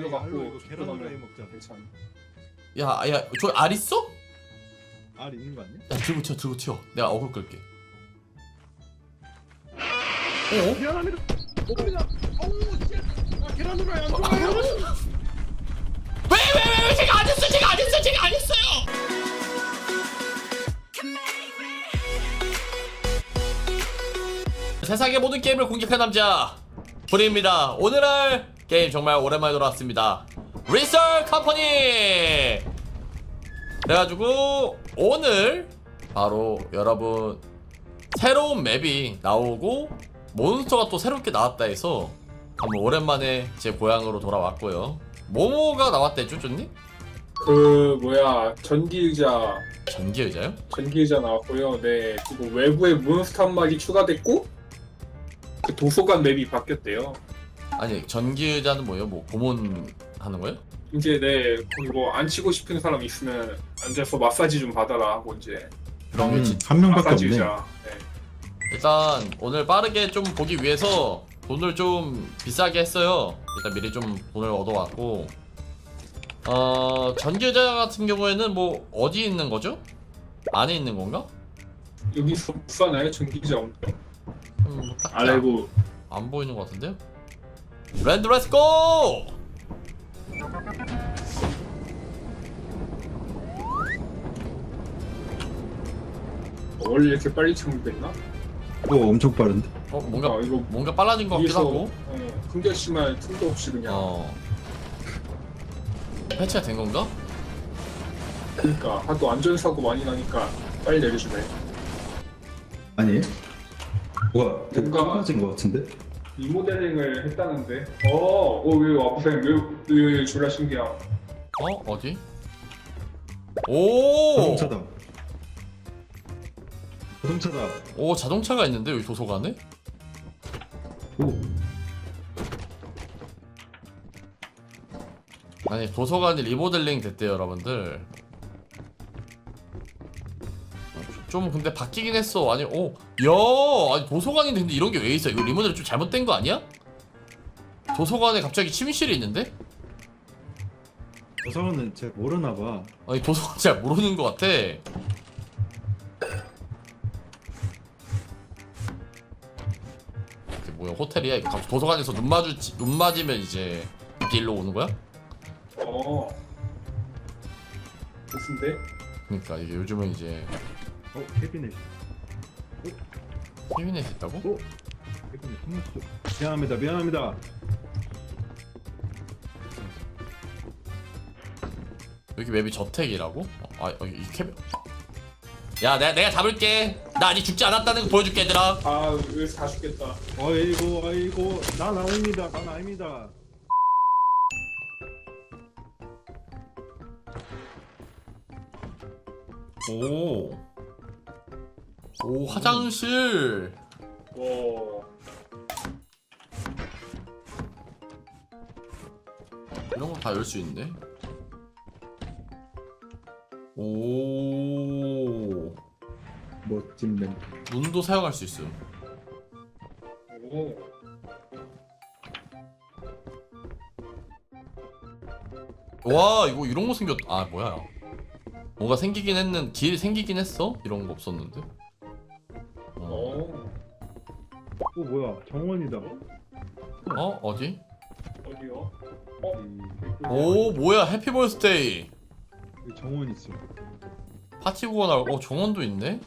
들어갔고 이거 계란 후라이 먹자. 괜찮아. 야, 야, 저기 알 있어? 알 있는 거 아니야? 야, 들고 튀어, 들고 튀어. 내가 어글 끌게. 어? 미안합니다. 옵니다. 어우 씨. 아 계란 후라이 안 좋아해요. 왜, 왜, 왜, 왜, 제가 안 했어요, 제가 안 했어요, 제가 안 했어요! 세상의 모든 게임을 공격한 남자, 브리입니다. 오늘 할 게임 정말 오랜만에 돌아왔습니다. 리썰 컴퍼니! 그래가지고, 오늘, 바로 여러분, 새로운 맵이 나오고, 몬스터가 또 새롭게 나왔다 해서, 한번 오랜만에 제 고향으로 돌아왔고요. 모모가 나왔대, 쭈쭈님? 그 뭐야 전기 의자 전기 의자요? 전기 의자 나왔고요. 네 그리고 외부에 몬스터 한 마리 추가됐고 그 도서관 맵이 바뀌었대요. 아니 전기 의자는 뭐예요? 뭐 고문 하는 거예요? 이제 네 거기 뭐 앉히고 싶은 사람 있으면 앉아서 마사지 좀 받아라 하고 이제 그런 게 진- 한 명밖에 마사지 없네. 의자. 네. 일단 오늘 빠르게 좀 보기 위해서 돈을 좀 비싸게 했어요. 일단 미리 좀 돈을 얻어왔고 어 전기 의자 같은 경우에는 뭐 어디 있는 거죠? 안에 있는 건가? 여기서 부산에 전기 의자 없- 음, 뭐 딱히 안, 안 보이는 것 같은데요? 랜드 렛츠고! 원래 이렇게 빨리 착륙됐나? 오 엄청 빠른데. 어 뭔가 아, 이거 뭔가 빨라진 것 같기도 하고 어, 흥결심할 틈도 없이 그냥 어 패치가 된 건가? 그러니까 하도 안전사고 많이 나니까 빨리 내려주네. 아니? 뭐가 되게 뭔가- 빨라진 거 같은데? 리모델링을 했다는데. 어, 어, 왜 와보세요? 왜, 왜, 왜 졸라 신기야? 어 어디? 오! 자동차다. 자동차다. 오 자동차가 있는데 여기 도서관에? 오. 아니 도서관이 리모델링 됐대요 여러분들 좀 근데 바뀌긴 했어 아니 오야 아니 도서관이 근데 이런 게 왜 있어 이거 리모델링 좀 잘못된 거 아니야? 도서관에 갑자기 침실이 있는데? 도서관은 잘 모르나 봐. 아니 도서관 잘 모르는 것 같아 이게 뭐야 호텔이야 이거 갑자기 도서관에서 눈 마주 눈 맞으면 이제 일로 오는 거야? 어. 무슨데? 그러니까 이게 요즘은 이제 어 캐비넷. 캐비넷 있다고? 오. 캐비넷 숨었어. 미안합니다. 미안합니다. 여기 맵이 저택이라고? 어, 아 여기 이 캐비 야 내가 내가 잡을게 나 아직 죽지 않았다는 거 보여줄게 얘들아 아, 여기서 다 죽겠다. 아이고 아이고 난 아닙니다. 난 아닙니다. 오. 오 화장실 와. 이런 거 다 열 수 있네 오 멋진 램. 문도 사용할 수 있음 오. 와 이거 이런 거 생겼 아 뭐야 뭔가 생기긴 했는 길 생기긴 했어 이런 거 없었는데 정원이다. 어 어디 어디요? 이- 오 뭐야 해피 벌스데이 여기 정원 있어. 파티 구원하고 어 정원도 있네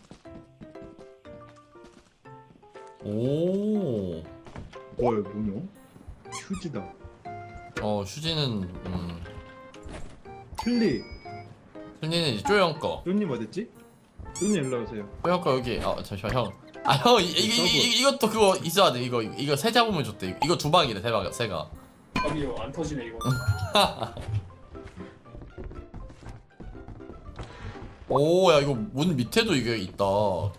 오뭘 뭐냐? 휴지다. 어 휴지는 음 틀리. 휴지는 이제 쪼영 거 손님 어딨지? 손님 일로 오세요. 쪼영 거 여기 아 잠시만 형 아형 이, 이, 이, 이, 이것도 그거 있어야 돼 이거 이거 세 잡으면 좋대 이거, 이거 두 방이래 세방 세가 아니요, 안 터지네, 이거. 오야 이거 문 밑에도 이게 있다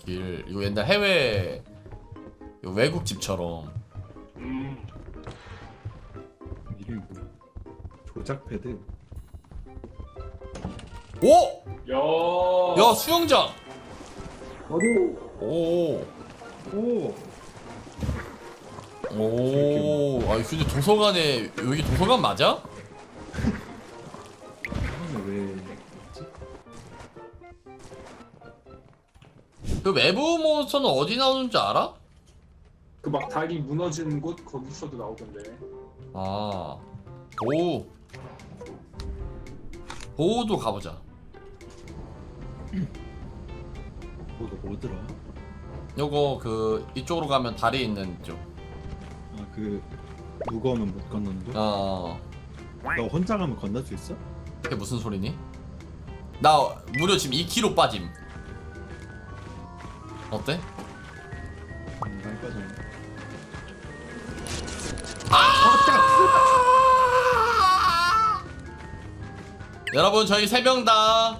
길 이거 옛날 해외 이거 외국 집처럼 음. 이름이 뭐야? 조작 패드. 오! 야. 야 수영장 어디? 오 오. 오. 아 근데 도서관에 여기 도서관 맞아? 그 외부 모션은 어디 나오는지 알아? 그막 달이 무너지는 곳 거기서도 나오던데. 아 보호 보호도 가보자. 뭐너 뭐더라? 요거 그 이쪽으로 가면 다리 있는 쪽 아 그 무거우면 못 건너는 거? 어... 너 혼자 가면 건널 수 있어? 그게 무슨 소리니? 나 무려 지금 2kg 빠짐 어때? 음, 많이 빠졌네. 여러분 저희 세 명 다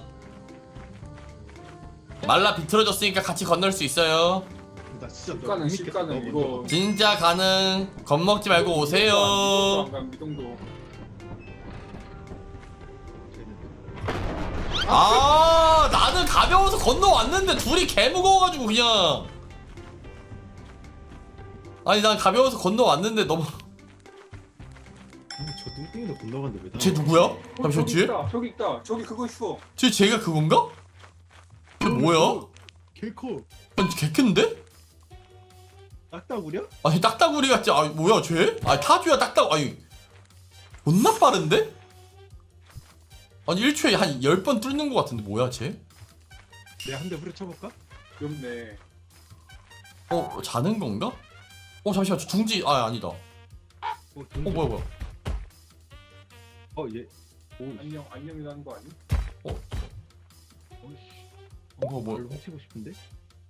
말라 비틀어졌으니까 같이 건널 수 있어요 나 진짜 너 실가는 재밌겠다, 실가는 너 이거. 진짜 가능 겁먹지 말고 미동도 오세요 안 가, 미동도. 아 나는 가벼워서 건너왔는데 둘이 개 무거워가지고 그냥 아니 난 가벼워서 건너왔는데 너무 아니 저 뚱땡이도 건너갔는데 왜 나? 쟤 누구야? 어, 잠시만 저기 뒤에? 있다. 저기 있다. 저기 그거 있어. 쟤 쟤가 그건가? 쟤 뭐야? 개코 아니 개 큰데? 딱따구려? 아니 딱따구리 같지 아니 뭐야 쟤? 아니 타주야 딱따 아니 존나 빠른데? 아니 1초에 한 10번 뚫는 것 같은데 뭐야 쟤? 내가 한 대 후려쳐볼까? 귀엽네. 어 자는 건가? 어 잠시만 저 둥지 아 아니다 어 어, 돈 뭐야 뭐야 어 얘. 오, 안녕 안녕이라는 거 아니? 어 뭐야 뭐야 뭘 훔치고 싶은데?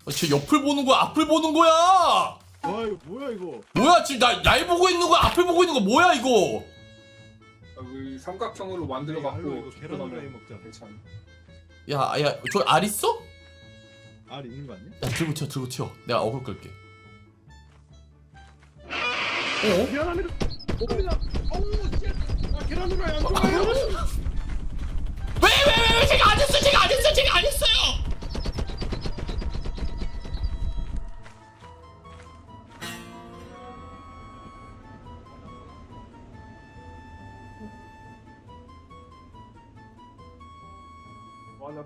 아, 쟤 옆을 보는 거야 앞을 보는 거야 와 이거 뭐야 이거? 뭐야 지금 나, 날 보고 있는 거야 앞을 보고 있는 거 뭐야 이거 아, 그 삼각형으로 만들어 야, 알로 갖고 이거 계란 후라이 먹자. 괜찮아. 야 야 저 알 있어? 알 있는 거 아니야? 야 들고 튀어 들고 튀어 내가 어글 끌게 어? 계란 안에 옵니다. 어우 씨. 아 계란 후라이 안 좋아해요. 왜 왜 왜 왜 제가 안 했어요 제가 안 했어요 제가 안 했어요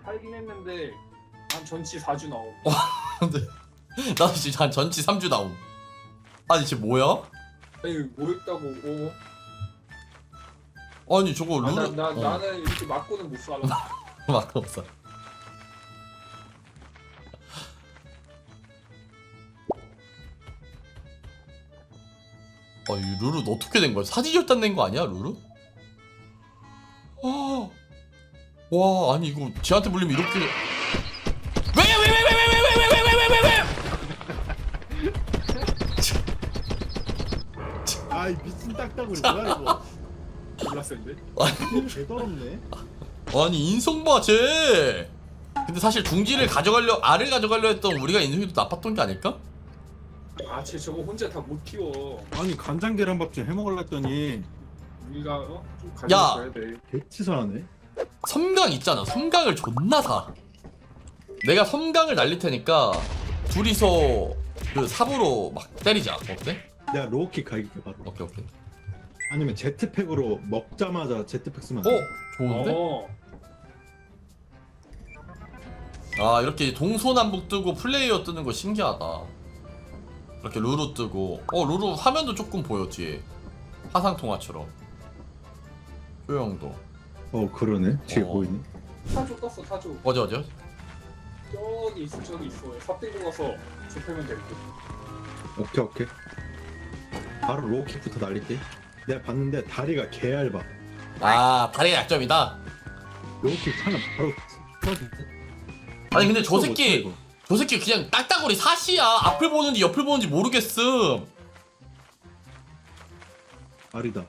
팔긴 했는데 한 전치 4주 나오. 근데 나도 지금 한 전치 3주 나옴 아니 쟤 뭐야? 아니 뭐 했다고? 어. 아니 저거 아, 룰 나, 나 어. 나는 이렇게 맞고는 못 살아. 막 없어 아, 이 루루 너 어떻게 된 거야? 사지졌단 낸 거 아니야, 루루? 아, 와, 아니 이거 쟤한테 물리면 이렇게 왜 왜 왜 왜 왜 왜 왜 왜 왜왜왜왜 아이 미친 딱따구리 뭐야 이거? 몰랐었는데. 개더럽네. 아니 인성 봐, 쟤. 근데 사실 둥지를 가져가려 알을 가져가려 했던 우리가 인성이 더 나빴던 게 아닐까? 아쟤 저거 혼자 다 못 키워. 아니 간장 계란밥 좀 해먹으려 했더니 우리가 어? 좀 야! 가져가야 돼. 개치사하네. 섬강 있잖아. 섬강을 존나 사. 내가 섬강을 날릴 테니까 둘이서 그 삽으로 막 때리자. 어때? 내가 로우킥 가격게 바로. 오케이 오케이. 아니면 제트팩으로 먹자마자 제트팩 쓰면 어? 안 돼? 좋은데? 어. 아 이렇게 동서남북 뜨고 플레이어 뜨는 거 신기하다. 이렇게 루루 뜨고 어 루루 화면도 조금 보였지. 화상 통화처럼. 조형도. 어 그러네. 뒤에 어. 보이네. 타조 떴어 타조. 어디 어디요? 저기 있어 저기 있어. 삽 들고 가서 좁히면 될 듯. 오케이 오케이. 바로 로우킥부터 날릴게. 내가 봤는데 다리가 개 얇아. 아 다리가 약점이다. 로우킥 차면 바로 터지. 아니 근데 저 못 쳐, 새끼 이거. 저 새끼 그냥 딱따구리 사시야. 앞을 보는지 옆을 보는지 모르겠음. 알이다.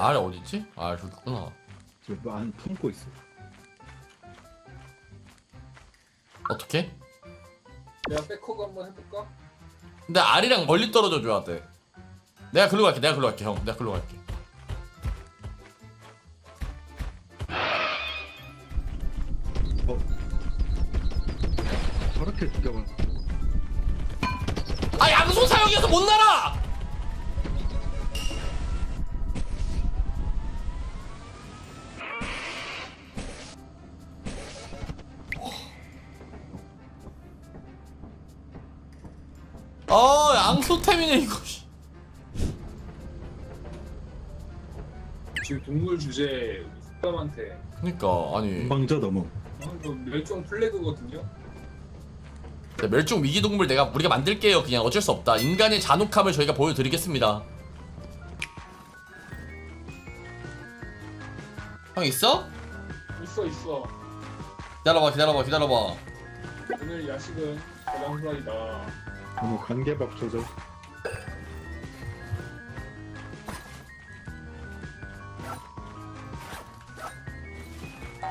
알 어딨지? 알 저기 있구나. 지금 안 품고 있어. 어떻게? 내가 백허그 한번 해볼까? 근데 알이랑 멀리 떨어져 줘야 돼. 내가 글로 갈게. 내가 글로 갈게 형. 내가 글로 갈게. 어. 저렇게 죽여봐. 아 양손 사용해서 못 날아. 토템이네 이거 씨. 지금 동물 주제 사람한테 그니까 아니 방저 너무 어, 이거 멸종 플래그거든요. 네, 멸종 위기 동물 내가 우리가 만들게요 그냥 어쩔 수 없다 인간의 잔혹함을 저희가 보여드리겠습니다 형 있어? 있어 있어. 기다려봐 기다려봐 기다려봐 오늘 야식은 계란 후라이다. 너무 관계밥 조절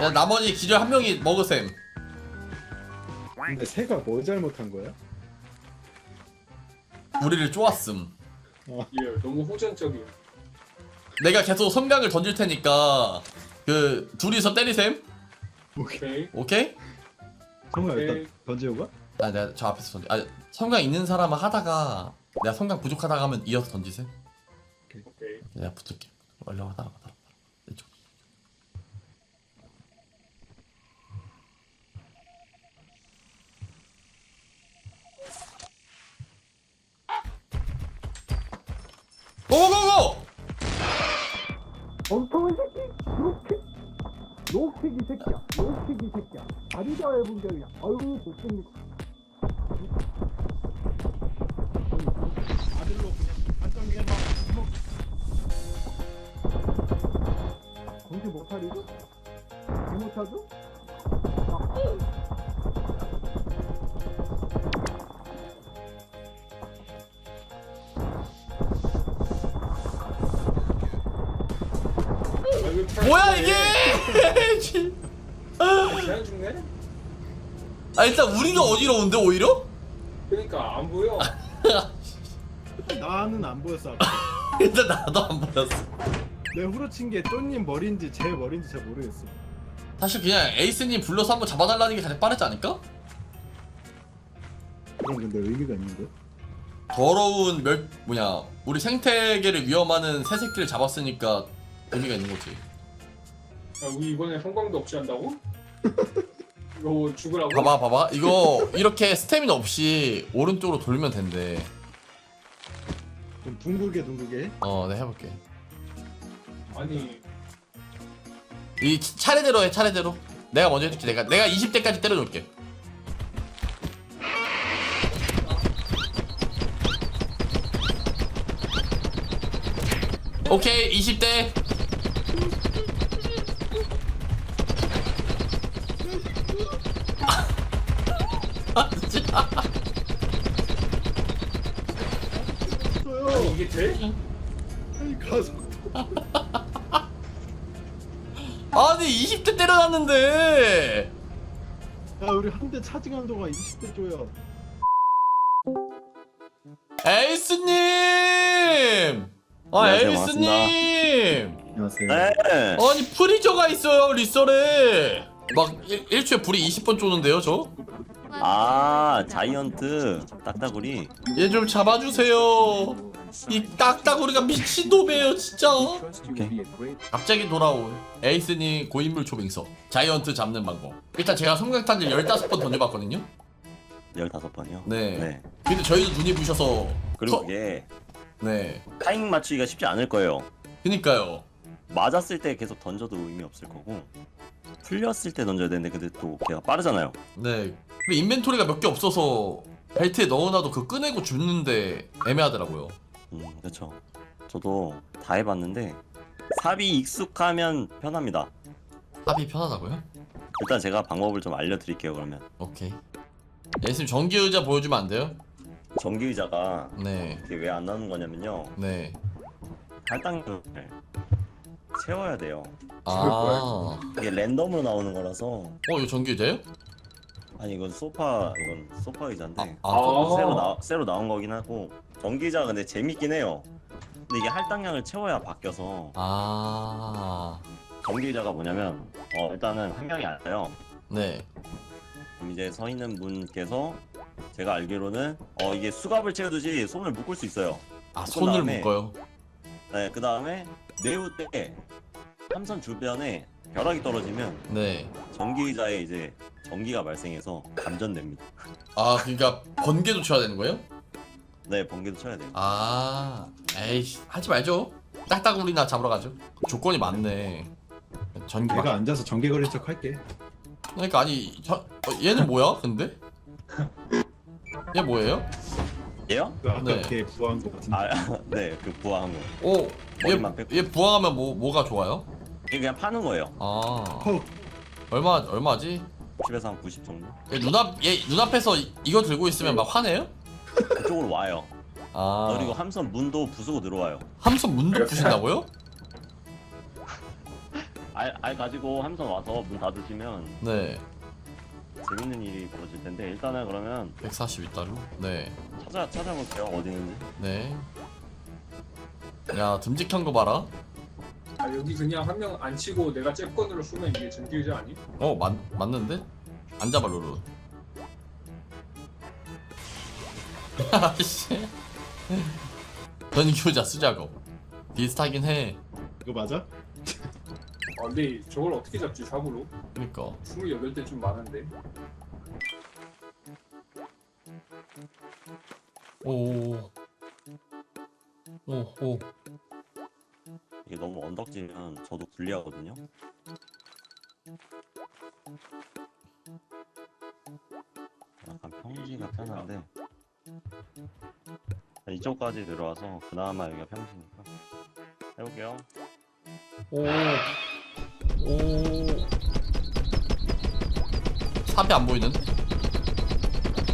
야 나머지 기절 한 명이 먹으셈 근데 새가 뭐 잘못한 거야? 우리를 쪼았음 예, 너무 호전적인. 내가 계속 성강을 던질 테니까 그 둘이서 때리셈 오케이. 오케이? 성우야. 일단 던지고 가? 아 내가 저 앞에서 던지 아 성강 있는 사람은 하다가 내가 성강 부족하다가 하면 이어서 던지셈 오케이. 내가 붙을게. 얼른 와 따라와 따라와. 이쪽. 고고고! 엉뚱한 새끼 노킥 노킥 이 새끼야. 노킥 이 새끼야. 다리가 얇은 게 아니야 아유 못생겼 어 정신 못 차리고? 못 차죠? 아 일단 우리가 어지러운데 오히려? 그러니까 안 보여. 나는 안 보였어 아까 일단 나도 안 보였어 내 후려친 게 쪼님 머리인지 제 머리인지 잘 모르겠어 사실 그냥 에이스님 불러서 한번 잡아달라는 게 가장 빠르지 않을까? 그건 근데 의미가 있는데 더러운 멸 뭐냐 우리 생태계를 위험하는 새 새끼를 잡았으니까 의미가 있는 거지. 아, 우리 이번에 성광도 없이 한다고? 이거 죽으라고? 봐봐 봐봐 이거 이렇게 스태미나 없이 오른쪽으로 돌면 된대. 좀 둥글게 둥글게 어 내가 해볼게. 아니 이 치- 차례대로 해 차례대로. 내가 먼저 해줄게 내가 내가 20대까지 때려줄게. 오케이 20대. 아. 아니 이게 돼? 아이 가서 아니 20대 때려놨는데. 야 우리 한대 차징한 동안 20대 줘요 에이스님! 아 안녕하세요, 에이스님! 안녕하세요 네. 아니 프리저가 있어요 리설에 막 일, 일주에 불이 20번 쪼는데요 저? 아 자이언트 딱따구리. 얘 좀 잡아주세요 이 딱따구리가 미친놈이에요 진짜 갑자기 돌아온 에이스님 고인물 초빙서 자이언트 잡는 방법 일단 제가 성강탄을 15번 던져봤거든요 15번이요? 네. 네. 근데 저희도 눈이 부셔서 그리고 터- 그게 네 타이밍 맞추기가 쉽지 않을 거예요. 그니까요 맞았을 때 계속 던져도 의미 없을 거고 풀렸을 때 던져야 되는데 근데 또 걔가 빠르잖아요. 네. 근데 인벤토리가 몇 개 없어서 벨트에 넣어놔도 그 꺼내고 줍는데 애매하더라고요. 음, 그렇죠. 저도 다 해봤는데 삽이 익숙하면 편합니다. 합이 편하다고요? 일단 제가 방법을 좀 알려드릴게요. 그러면 오케이. 예수님 전기 의자 보여주면 안 돼요? 전기 의자가 네. 이게 왜 안 나오는 거냐면요. 네. 할당량을 채워야 돼요. 아. 어, 이게 랜덤으로 나오는 거라서 이거 전기 의자요? 아니 이건 소파 이건 소파 의자인데 아, 아. 새로 나 새로 나온 거긴 하고 전기자 근데 재밌긴 해요. 근데 이게 할당량을 채워야 바뀌어서 아. 전기자가 뭐냐면 어 일단은 한 명이 앉아요. 네. 그럼 이제 서 있는 분께서 제가 알기로는 어 이게 수갑을 채우듯이 손을 묶을 수 있어요. 아, 그 손을 다음에- 묶어요. 네, 그 다음에 내우 때 삼선 주변에 벼락이 떨어지면 네. 전기의자에 이제 전기가 발생해서 감전됩니다. 아, 그러니까 번개도 쳐야 되는 거예요? 네 번개도 쳐야 돼요. 아 에이씨 하지 말죠 딱딱우리나 잡으러 가죠 조건이 많네 전기 내가 앉아서 전개 걸린 척 할게 그러니까 아니 저, 어, 얘는 뭐야 근데? 얘 뭐예요? 얘요? 그 아까 네. 걔 부한 거 같은데 아 네 그 부화한 거. 오, 머리만 얘. 얘 부항하면 뭐 뭐가 좋아요? 이게 그냥 파는 거예요. 아헉 얼마 얼마지? 집에서 한 90 정도. 얘 눈앞 얘 눈앞에서 이- 이거 들고 있으면 막 화내요? 그쪽으로 와요. 아 그리고 함선 문도 부수고 들어와요. 함선 문도 부신다고요? 알, 알 가지고 함선 와서 문 닫으시면 네 재밌는 일이 벌어질 텐데 일단은 그러면 142달러 네 찾아 찾아볼게요 어디 있는지. 네. 야 듬직한 거 봐라. 아 여기 그냥 한 명 안 치고 내가 잽건으로 쏘면 이게 전기 의자 아니? 어 맞, 맞는데? 안 잡아 루루. 아씨. 전기효자 쓰자고. 비슷하긴 해. 이거 맞아? 아 근데 저걸 어떻게 잡지 삽으로? 그니까. 28대 좀 많은데 오. 오 오. 이게 너무 언덕지면 저도 불리하거든요. 약간 평지 같긴 한데 이쪽까지 들어와서 그나마 여기가 평지니까 해볼게요. 오. 오. 삽이 안 보이는데?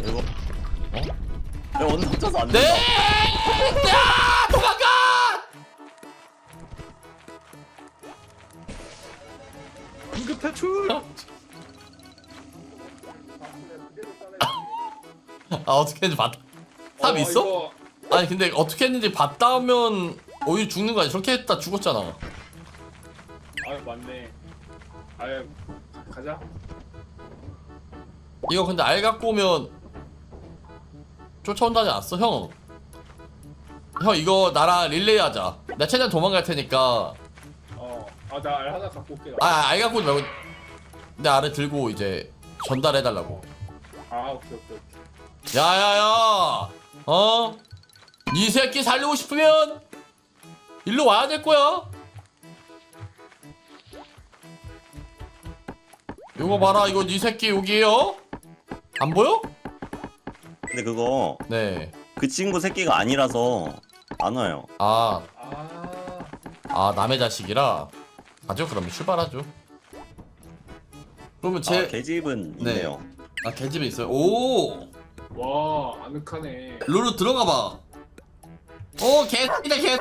이거 어? 야 언덕 쳐서 안 네! 된다. 야! 도망가! 탈출! 아 어떻게 했는지 봤. 삽 어, 있어? 이거 아니 근데 어떻게 했는지 봤다 하면 어이 죽는 거 아니야? 저렇게 했다 죽었잖아. 아 맞네 아 가자 이거 근데 알 갖고 오면 쫓아온다지 않았어 형? 형 이거 나랑 릴레이 하자. 나 최대한 도망갈 테니까 어 아나 알 하나 갖고 올게 아알 갖고 오지 말고 내 알을 들고 이제 전달해 달라고. 아 오케이 오케이 오케이 야야야 어? 이 새끼 살리고 싶으면 일로 와야 될 거야. 이거 봐라 이거 네 새끼 여기에요? 안 보여? 근데 그거 네. 그 친구 새끼가 아니라서 안 와요. 아, 아 아 남의 자식이라 가죠 그러면 출발하죠. 그러면 제 제, 아, 계집은 네. 있네요. 아 개집에 있어요. 오, 와, 아늑하네. 룰루 들어가 봐. 오 개새끼다 개.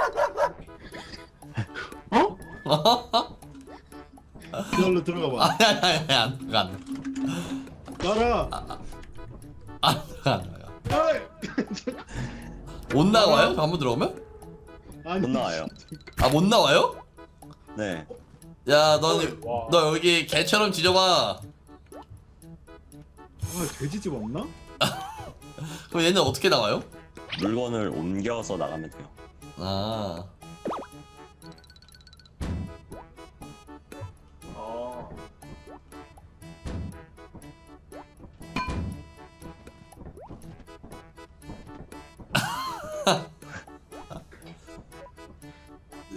어? 이걸로 들어가 봐 아니 아니 아니 안 들어가 안 들어가 나라! 안 들어가 안 들어가. 못 나와요? 한번 들어오면? 아니 못 나와요. 아 못 나와요? 네. 야, 와. 너, 너 여기 개처럼 지져봐. 아 돼지집 없나? 그럼 얘는 어떻게 나와요? 물건을 옮겨서 나가면 돼요. 아, 아,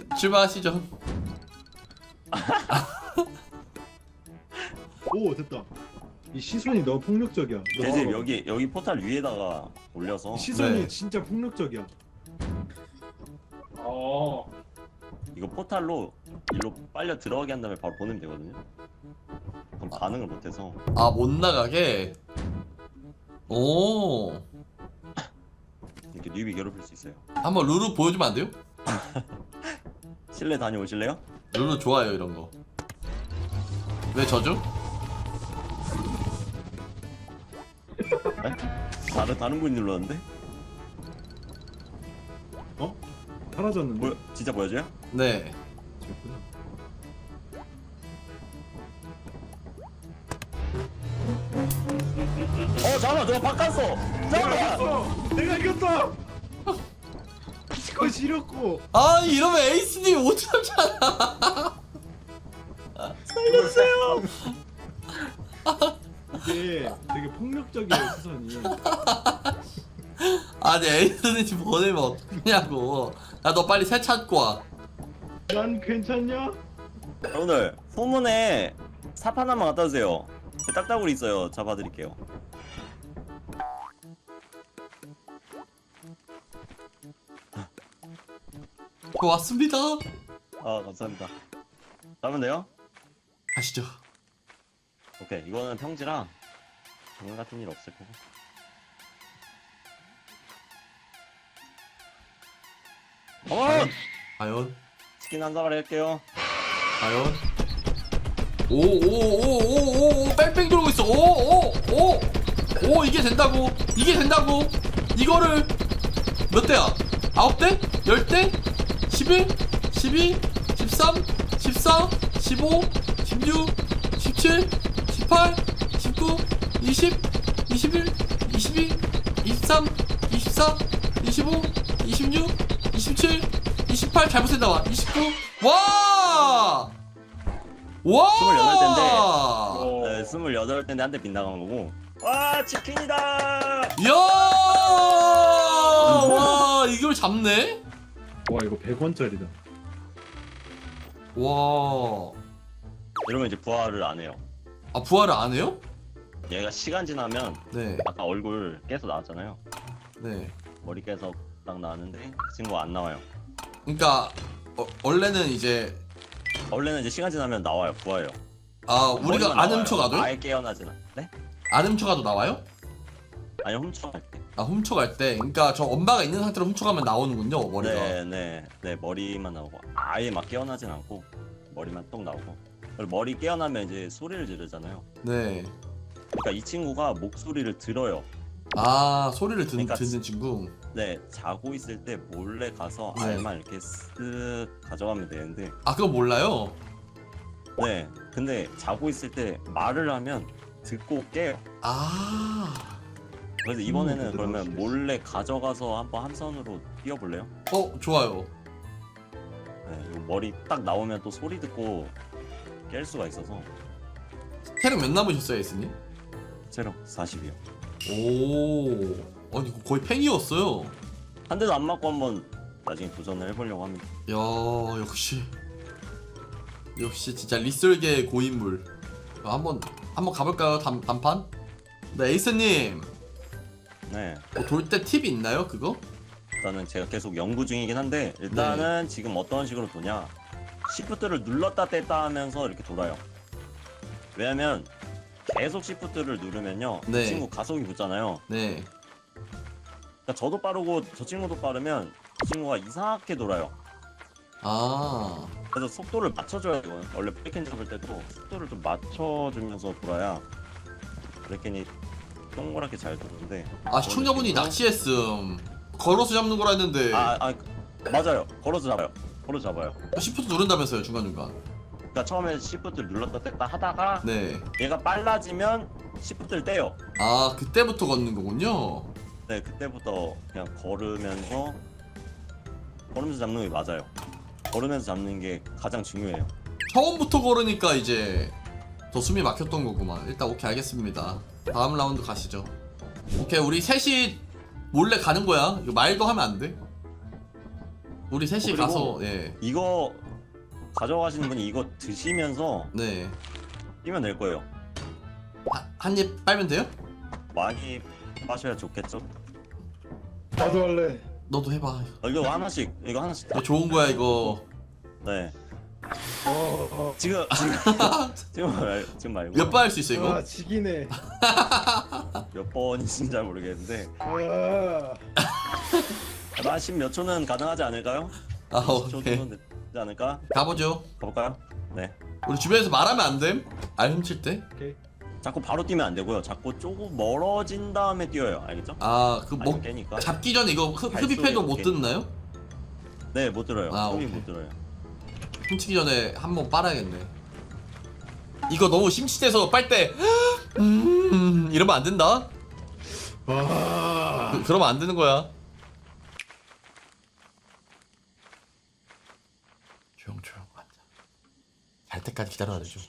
출발하시죠. 시선이 너무 폭력적이야 너 계집 봐봐. 여기 여기 포탈 위에다가 올려서 시선이 네. 진짜 폭력적이야 어, 이거 포탈로 일로 빨려 들어가게 한 다음에 바로 보내면 되거든요. 그럼 반응을 못해서 아, 못 나가게? 오, 이렇게 뉴비 괴롭힐 수 있어요. 한번 룰루 보여주면 안 돼요? 실내 다녀오실래요? 룰루 좋아요, 이런 거. 왜 저죠? 다른 다른 분이 눌렀는데? 사라졌는데 보여 진짜 보여줘요? 네. 됐구나. 어 잠깐만 저 바꿨어. 잠깐만. 어, 내가 이겼다 이거 지렸고 아, 이러면 에이스님 못 참잖아. 살려주세요. 이게 되게 폭력적이야 시선이 아, 아니 에이스는 지금 보내면 어떡냐고 야 너 빨리 새 찾고 와 난 괜찮냐? 여러분들 후문에 삽 하나만 갖다 주세요. 그 딱따구리 있어요. 잡아드릴게요. 고맙습니다 아 감사합니다. 하면 돼요? 가시죠 오케이 이거는 평지랑 정글 같은 일 없을 거고. 어머! 과연 치킨 한 사발 할게요. 과연 오오오오오오 뺑뺑 돌고 있어 오오오오 오 이게 된다고 이게 된다고 이거를 몇 대야 아홉 대? 열 대? 11? 12? 13? 14? 15? 16? 17? 18? 19? 20? 21? 22? 23? 24? 25? 26? 27? 28 잘못 센다 와 29? 와! 와! 28대인데. 어, 네, 28대인데 한 대 빗나간 거고. 와 치킨이다! 야! 와, 이걸 잡네? 와 이거 100원짜리다. 와. 이러면 이제 부활을 안 해요. 아, 부활을 안 해요? 얘가 시간 지나면 네. 아까 얼굴 깨서 나왔잖아요. 네. 머리 깨서 딱 나왔는데 그 친구가 안 나와요. 그러니까 어, 원래는 이제 원래는 이제 시간 지나면 나와요. 부활해요. 아, 우리가 나와요. 훔쳐가도요? 아예 깨어나지는. 네? 안 훔쳐가도 나와요? 아니 훔쳐갈 때. 아, 훔쳐갈 때. 그러니까 저 엄마가 있는 상태로 훔쳐가면 나오는군요, 머리가. 네, 네, 네 머리만 나오고 아예 막 깨어나진 않고 머리만 똑 나오고 그리고 머리 깨어나면 이제 소리를 지르잖아요. 네. 그러니까 이 친구가 목소리를 들어요. 아, 소리를 듣, 그러니까 듣는 친구. 네, 자고 있을 때 몰래 가서 네. 알만 이렇게 쓱 가져가면 되는데, 아, 그거 몰라요? 네, 근데 자고 있을 때 말을 하면 듣고 깨요. 아. 그래서 이번에는 음, 그러면 그렇지. 몰래 가져가서 한번 함선으로 뛰어볼래요? 어, 좋아요. 네, 머리 딱 나오면 또 소리 듣고 깰 수가 있어서 체력 몇 남으셨어요, 에이스님? 체력 40이요. 오. 아니, 이거 거의 팽이었어요. 한 대도 안 맞고 한번 나중에 도전을 해보려고 합니다. 야 역시 역시 진짜 리썰계의 고인물 어, 한번 한번 가볼까요 단, 단판? 네 에이스님 네, 뭐돌때 팁이 있나요 그거? 일단은 제가 계속 연구 중이긴 한데 일단은 지금 어떤 식으로 도냐 시프트를 눌렀다 뗐다 하면서 이렇게 돌아요 왜냐면 계속 시프트를 누르면요. 네. 그 친구 가속이 붙잖아요. 네. 그러니까 저도 빠르고 저 친구도 빠르면 이 친구가 이상하게 돌아요. 아, 그래서 속도를 맞춰줘야 돼요. 원래 브레이켄 잡을 때도 속도를 좀 맞춰주면서 돌아야 브레이켄이 동그랗게 잘 도는데 아 시청자분이 낚시했음. 걸어서 잡는 거라 했는데. 아, 아 맞아요. 걸어서 잡아요. 걸어서 잡아요. 시프트 누른다면서요 중간중간 그러니까 처음에 시프트를 눌렀다 뗐다 하다가 네아 얘가 빨라지면 시프트를 떼요. 그때부터 걷는 거군요? 네, 그때부터 그냥 걸으면서 걸으면서 잡는 게 맞아요. 걸으면서 잡는 게 가장 중요해요. 처음부터 걸으니까 이제 더 숨이 막혔던 거구만. 일단 오케이 알겠습니다. 다음 라운드 가시죠. 오케이 우리 셋이 몰래 가는 거야. 이거 말도 하면 안 돼? 우리 셋이 어, 그리고- 가서 예. 이거 가져가시는 분이 이거 드시면서 네. 뛰면 될 거예요. 한 입 빨면 돼요? 많이 마셔야 좋겠죠? 나도 할래. 너도 해봐. 어, 이거 하나씩, 이거 하나씩. 다. 이거 좋은 거야 이거. 네. 어, 어. 지금 지금 지금 말 지금 말고 몇 번 할 수 있어 이거? 아 지기네. 몇 번인지 잘 모르겠는데 아. 한십몇 초는 가능하지 않을까요? 아 10초 오케이. 정도 되지 않을까? 가보죠. 가볼까요? 네. 우리 주변에서 말하면 안 됨. 알 훔칠 때. 자꾸 바로 뛰면 안 되고요. 자꾸 조금 멀어진 다음에 뛰어요. 알겠죠? 아 그 아니 뭐 깨니까. 잡기 전에 이거 흡, 발소리 흡입해도 못 이렇게. 듣나요? 네, 못 들어요. 아, 소리 오케이. 못 들어요. 훔치기 전에 한 번 빨아야겠네. 이거 너무 심취돼서 빨 때. 음 이러면 안 된다. 와. 그, 그러면 안 되는 거야. 조용조용 앉아. 잘 때까지 기다려야 되죠.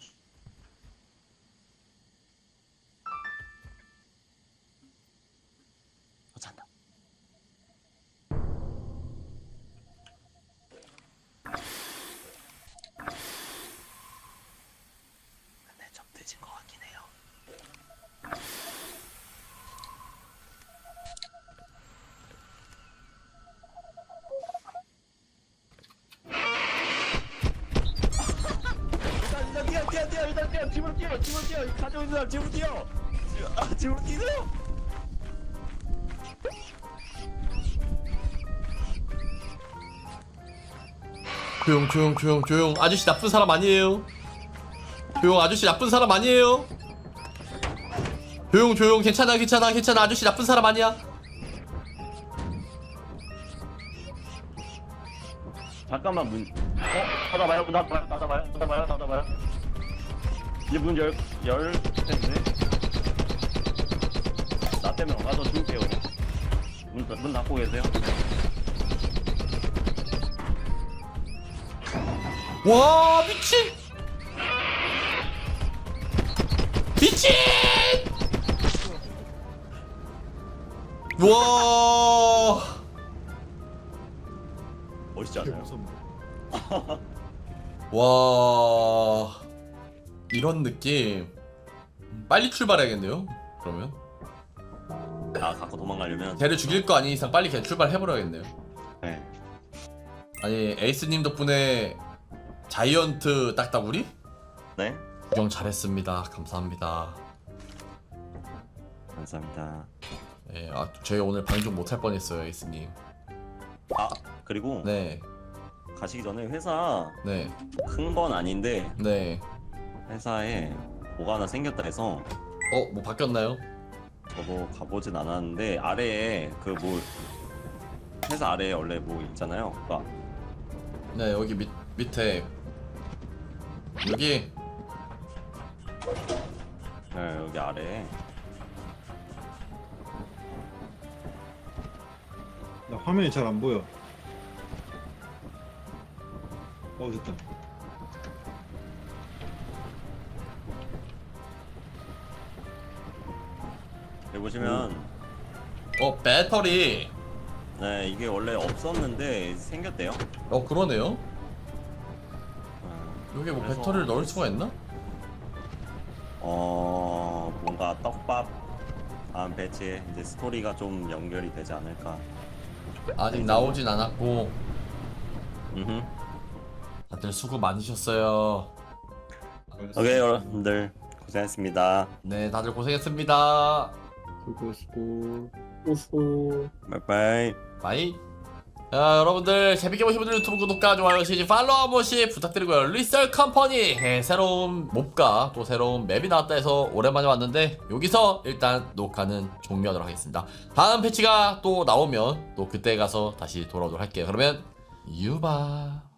사람 뛰어 집으로 뛰어. 집으로 뛰어 가져온 사람 집으로 뛰어. 집- 아 집으로 뛰세요. 조용 조용 조용 조용. 아저씨 나쁜 사람 아니에요. 조용 아저씨 나쁜 사람 아니에요. 조용 조용. 괜찮아 괜찮아 괜찮아. 아저씨 나쁜 사람 아니야. 잠깐만 문. 어? 닫아봐요. 문 이제 문열열 텐데 나 때문에 가서 죽을게요. 문, 닫- 문 닫고 계세요. 와 미친! 미친! 와! 멋있지 않아요? 와 이런 느낌. 빨리 출발해야겠네요 그러면. 아 갖고 도망가려면? 걔를 죽일 거 아닌 이상 빨리 걔 출발해버려야겠네요. 네. 아니 에이스님 덕분에 자이언트 딱따구리? 네? 구경 잘했습니다. 감사합니다. 감사합니다. 예, 아, 저희 오늘 방송 못할 뻔했어요 에이스님. 아 그리고 네. 가시기 전에 회사 네, 큰 건 아닌데 네. 회사에 뭐가 하나 생겼다 해서 어, 뭐 바뀌었나요? 저도 가보진 않았는데 아래에 그 뭐 회사 아래에 원래 뭐 있잖아요. 그러니까 네, 여기 밑, 밑에. 여기, 네, 여기 아래에 나 화면이 잘 안 보여. 어 됐다. 여기 보시면 어, 배터리. 네 이게 원래 없었는데 생겼대요. 어, 그러네요. 어, 여기 뭐 그래서- 배터리를 넣을 수가 있나? 어 뭔가 떡밥 다음 배치에 이제 스토리가 좀 연결이 되지 않을까. 아직 나오진 않았고, 음흠. 다들 수고 많으셨어요. 오케이 여러분들 고생했습니다. 네, 다들 고생했습니다. 수고 수고. 오호. 바이바이. 바이. 자, 여러분들 재밌게 보신 분들 유튜브 구독과 좋아요, 시지 팔로우 한 번씩 부탁드리고요. 리셀 컴퍼니 예, 새로운 몹과 또 새로운 맵이 나왔다 해서 오랜만에 왔는데 여기서 일단 녹화는 종료하도록 하겠습니다. 다음 패치가 또 나오면 또 그때 가서 다시 돌아오도록 할게요. 그러면 유바.